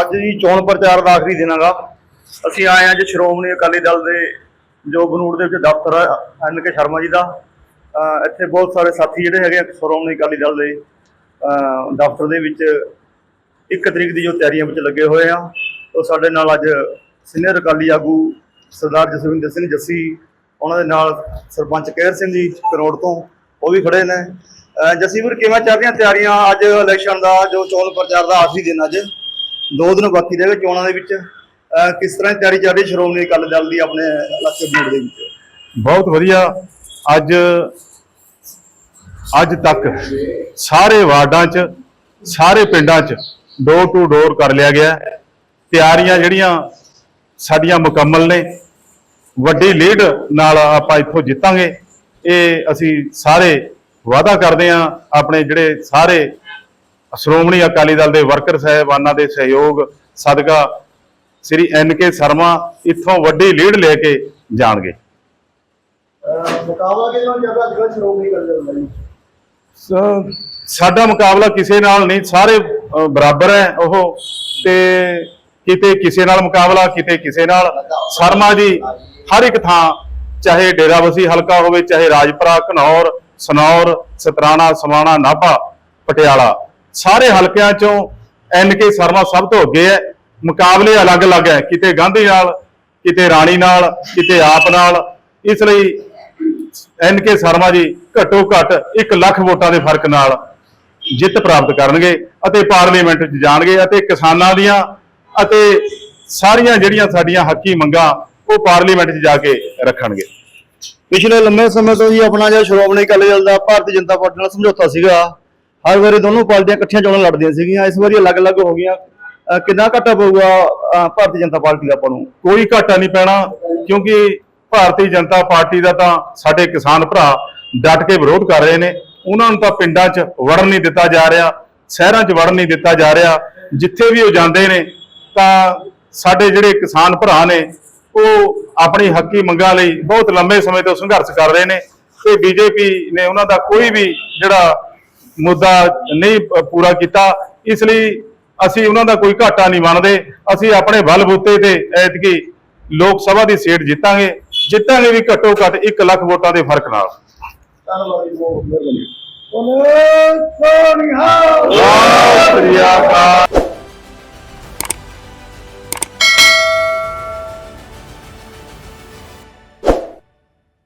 ਅੱਜ ਜੀ ਚੋਣ ਪ੍ਰਚਾਰ ਦਾ ਆਖਰੀ ਦਿਨ ਹੈਗਾ। ਅਸੀਂ ਆਏ ਹਾਂ ਜੀ ਸ਼੍ਰੋਮਣੀ ਅਕਾਲੀ ਦਲ ਦੇ ਜੋ ਬਨੂੜ ਦੇ ਵਿੱਚ ਦਫ਼ਤਰ ਹੈ, ਐਨ ਕੇ ਸ਼ਰਮਾ ਜੀ ਦਾ। ਇੱਥੇ ਬਹੁਤ ਸਾਰੇ ਸਾਥੀ ਜਿਹੜੇ ਹੈਗੇ ਆ ਸ਼੍ਰੋਮਣੀ ਅਕਾਲੀ ਦਲ ਦੇ ਦਫ਼ਤਰ ਦੇ ਵਿੱਚ ਇੱਕ ਤਰੀਕ ਦੀ ਜੋ ਤਿਆਰੀਆਂ ਵਿੱਚ ਲੱਗੇ ਹੋਏ ਆ। ਉਹ ਸਾਡੇ ਨਾਲ ਅੱਜ ਸੀਨੀਅਰ ਅਕਾਲੀ ਆਗੂ ਸਰਦਾਰ ਜਸਵਿੰਦਰ ਸਿੰਘ ਜੱਸੀ, ਉਹਨਾਂ ਦੇ ਨਾਲ ਸਰਪੰਚ ਕੇਰ ਸਿੰਘ ਜੀ ਕਰੋੜ ਤੋਂ, ਉਹ ਵੀ ਖੜੇ ਨੇ। ਜੱਸੀ ਵੀਰ, ਕਿਵੇਂ ਚੱਲ ਰਹੀਆਂ ਤਿਆਰੀਆਂ ਅੱਜ ਇਲੈਕਸ਼ਨ ਦਾ, ਜੋ ਚੋਣ ਪ੍ਰਚਾਰ ਦਾ ਆਖਰੀ ਦਿਨ ਅੱਜ? ਦੋ ਦਿਨ ਬਾਕੀ ਰਹਿ ਗਏ ਚੋਣਾਂ ਦੇ ਵਿੱਚ। ਕਿਸ ਤਰ੍ਹਾਂ ਦੀ ਤਿਆਰੀ ਚੱਲ ਰਹੀ ਸ਼੍ਰੋਮਣੀ ਅਕਾਲੀ ਦਲ ਦੀ ਆਪਣੇ ਇਲਾਕੇ ਬਨੂੜ ਦੇ ਵਿੱਚ? ਬਹੁਤ ਵਧੀਆ। ਅੱਜ ਅੱਜ ਤੱਕ ਸਾਰੇ ਵਾਰਡਾਂ 'ਚ, ਸਾਰੇ ਪਿੰਡਾਂ 'ਚ ਡੋਰ ਟੂ ਡੋਰ ਕਰ ਲਿਆ ਗਿਆ ਤਿਆਰੀਆਂ ਜਿਹੜੀਆਂ ਸਾਡੀਆਂ ਮੁਕੰਮਲ ਨੇ, ਵੱਡੀ ਲੀਡ ਨਾਲ ਆਪਾਂ ਇੱਥੋਂ ਜਿੱਤਾਂਗੇ। ਇਹ ਅਸੀਂ ਸਾਰੇ ਵਾਅਦਾ ਕਰਦੇ ਹਾਂ, ਆਪਣੇ ਜਿਹੜੇ ਸਾਰੇ ਸ਼੍ਰੋਮਣੀ ਅਕਾਲੀ ਦਲ ਦੇ ਵਰਕਰ ਸਾਹਿਬਾਨਾਂ ਦੇ ਸਹਿਯੋਗ ਸਦਕਾ ਸ੍ਰੀ ਐਨ ਕੇ ਸ਼ਰਮਾ ਇੱਥੋਂ ਵੱਡੀ ਲੀਡ ਲੈ ਕੇ ਜਾਣਗੇ। ਮੁਕਾਬਲਾ ਕਿਹਨਾਂ ਸ਼੍ਰੋਮਣੀ ਅਕਾਲੀ ਦਲ ਸਾਡਾ ਮੁਕਾਬਲਾ ਕਿਸੇ ਨਾਲ ਨਹੀਂ ਸਾਰੇ ਬਰਾਬਰ ਹੈ ਉਹ ਤੇ ਕਿਤੇ ਕਿਸੇ ਨਾਲ ਮੁਕਾਬਲਾ ਕਿਤੇ ਕਿਸੇ ਨਾਲ। ਸ਼ਰਮਾ ਜੀ ਹਰ ਇੱਕ ਥਾਂ ਚਾਹੇ ਡੇਰਾਬੱਸੀ ਹਲਕਾ ਹੋਵੇ ਚਾਹੇ ਰਾਜਪੁਰਾ ਘਨੌਰ ਸਨੌਰ ਸਤਰਾਣਾ ਸਮਾਣਾ ਨਾਭਾ ਪਟਿਆਲਾ। ਸਾਰੇ ਹਲਕਿਆਂ ਚੋਂ ਐਨ ਕੇ ਸ਼ਰਮਾ ਸਭ ਤੋਂ ਅੱਗੇ ਹੈ। ਮੁਕਾਬਲੇ ਅਲੱਗ-ਅਲੱਗ ਹੈ। ਕਿਤੇ ਗਾਂਧੀ ਨਾਲ, ਕਿਤੇ ਰਾਣੀ ਨਾਲ, ਕਿਤੇ ਆਪ ਨਾਲ। ਇਸ ਲਈ ਐਨ ਕੇ ਸ਼ਰਮਾ ਜੀ ਘੱਟੋ ਘੱਟ 1 ਲੱਖ ਵੋਟਾਂ ਦੇ ਫ਼ਰਕ ਨਾਲ ਜਿੱਤ ਪ੍ਰਾਪਤ ਕਰਨਗੇ ਅਤੇ ਪਾਰਲੀਮੈਂਟ 'ਚ ਜਾਣਗੇ ਅਤੇ ਕਿਸਾਨਾਂ ਦੀਆਂ ਅਤੇ ਸਾਰੀਆਂ ਜਿਹੜੀਆਂ ਸਾਡੀਆਂ ਹੱਕੀ ਮੰਗਾਂ ਉਹ ਪਾਰਲੀਮੈਂਟ 'ਚ ਜਾ ਕੇ ਰੱਖਣਗੇ। ਪਿਛਲੇ ਲੰਮੇ ਸਮੇਂ ਤੋਂ ਜੀ ਆਪਣਾ ਜਿਹੜਾ ਸ਼੍ਰੋਮਣੀ ਅਕਾਲੀ ਦਲ ਦਾ ਭਾਰਤੀ ਜਨਤਾ ਪਾਰਟੀ ਨਾਲ ਸਮਝੌਤਾ ਸੀਗਾ। ਹਰ ਵਾਰੀ ਦੋਨੋਂ ਪਾਰਟੀਆਂ ਇਕੱਠੀਆਂ ਚੋਣਾਂ ਲੜਦੀਆਂ ਸੀਗੀਆਂ, ਇਸ ਵਾਰੀ ਅਲੱਗ-ਅਲੱਗ ਹੋ ਗਈਆਂ। ਅਹ ਕਿੰਨਾ ਘਾਟਾ ਪਊਗਾ, ਅਹ ਭਾਰਤੀ ਜਨਤਾ ਪਾਰਟੀ ਦਾ ਆਪਾਂ ਨੂੰ? ਕੋਈ ਘਾਟਾ ਨਹੀਂ ਪੈਣਾ, ਕਿਉਂਕਿ ਭਾਰਤੀ ਜਨਤਾ ਪਾਰਟੀ ਦਾ ਤਾਂ ਸਾਡੇ ਕਿਸਾਨ ਭਰਾ ਡਟ ਕੇ ਵਿਰੋਧ ਕਰ ਰਹੇ ਨੇ। ਉਹਨਾਂ ਨੂੰ ਤਾਂ ਪਿੰਡਾਂ 'ਚ ਵੜਨ ਨਹੀਂ ਦਿੱਤਾ ਜਾ ਰਿਹਾ, ਸ਼ਹਿਰਾਂ 'ਚ ਵੜਨ ਨਹੀਂ ਦਿੱਤਾ ਜਾ ਰਿਹਾ। ਜਿੱਥੇ ਵੀ ਉਹ ਜਾਂਦੇ ਨੇ, ਤਾਂ ਸਾਡੇ ਜਿਹੜੇ ਕਿਸਾਨ ਭਰਾ ਨੇ, ਉਹ ਆਪਣੀ ਹੱਕੀ ਮੰਗਾਂ ਲਈ ਬਹੁਤ ਲੰਬੇ ਸਮੇਂ ਤੋਂ ਸੰਘਰਸ਼ ਕਰ ਰਹੇ ਨੇ। ਤੇ ਬੀਜੇਪੀ ਨੇ ਉਹਨਾਂ ਦਾ ਕੋਈ ਵੀ ਜਿਹੜਾ ਮੁੱਦਾ ਨਹੀਂ ਪੂਰਾ ਕੀਤਾ। ਇਸ ਲਈ ਅਸੀਂ ਉਹਨਾਂ ਦਾ ਕੋਈ ਘਾਟਾ ਨਹੀਂ ਮੰਨਦੇ। ਅਸੀਂ ਆਪਣੇ ਬਲ ਬੂਤੇ ਤੇ ਐਤਕੀ ਲੋਕ ਸਭਾ ਦੀ ਸੀਟ ਜਿੱਤਾਂਗੇ। ਜਿੱਤਾਂਗੇ ਵੀ ਘੱਟੋ ਘੱਟ 1 ਲੱਖ ਵੋਟਾਂ ਦੇ ਫ਼ਰਕ ਨਾਲ। ਧੰਨਵਾਦ ਜੀ, ਬਹੁਤ ਮਿਹਰਬਾਨੀ। ਬੋਲੇ ਸੋਨਿਹਾ